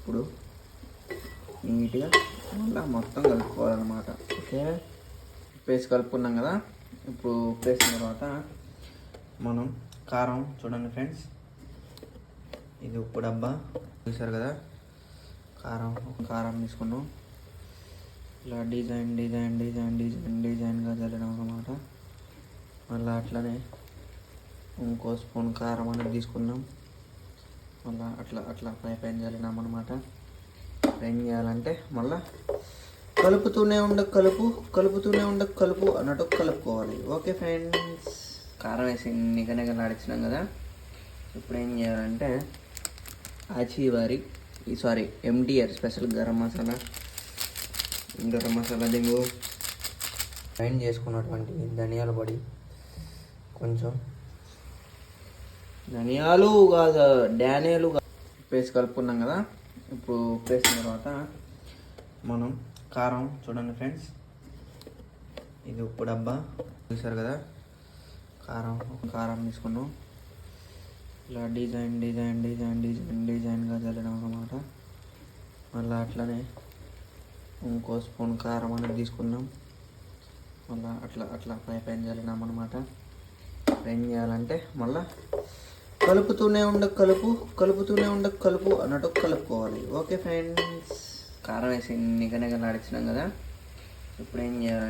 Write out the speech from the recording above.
ఇప్పుడు నీట్గా మళ్ళీ మొత్తం కలుపుకోవాలన్నమాట ఓకే? పేస్ట్ కలుపుకున్నాం కదా? ఇప్పుడు ఉప్పేసిన తర్వాత మనం కారం చూడండి ఫ్రెండ్స్. ఇది ఉప్పు డబ్బా చూసారు కదా? కారం కారం తీసుకున్నాం. ఇలా డిజైన్ డిజైన్ డిజైన్ డిజైన్ డిజైన్గా చల్లడం అనమాట మళ్ళీ అట్లనే ఇంకో స్పూన్ కారం అనేది తీసుకున్నాం. మళ్ళీ అట్లా అట్లా పై పైన చల్లినామన్నమాట అనమాట ఏం చేయాలంటే మళ్ళీ కలుపుతూనే ఉండ కలుపు కలుపుతూనే ఉండ కలుపు అన్నట్టు కలుపుకోవాలి. Okay friends? కారం వేసి నిగనిగలాడించినాం కదా. ఇప్పుడు ఏం చేయాలంటే ఆచివారి sorry MTR special garam masala. Garam masala దిగు. గ్రైండ్ చేసుకున్నటువంటి ధనియాల పొడి కొంచెం ధనియాలు కాదు డానియాలు పేస్ట్ కలుపుకున్నాం కదా. ఇప్పుడు పేసిన తర్వాత మనం కారం చూడండి ఫ్రెండ్స్. ఇది ఉప్పు డబ్బా. చూసారు కదా? కారం కారం తీసుకున్నాం. ఇలా డిజైన్ డిజైన్ డిజైన్ డిజైన్ డిజైన్గా చల్లడం అనమాట మళ్ళీ అట్లనే ఇంకో స్పూన్ కారం అనేది తీసుకున్నాం. మళ్ళీ అట్లా అట్లా పై పైన చల్లినాం అనమాట ఏం చేయాలంటే మళ్ళీ కలుపుతూనే ఉండ కలుపు కలుపుతూనే ఉండ కలుపు అన్నట్టు కలుపుకోవాలి. ఓకే ఫ్రెండ్స్ కారం వేసి నిగనిగలు ఆడించినాం కదా? ఇప్పుడు ఏం చేయాలంటే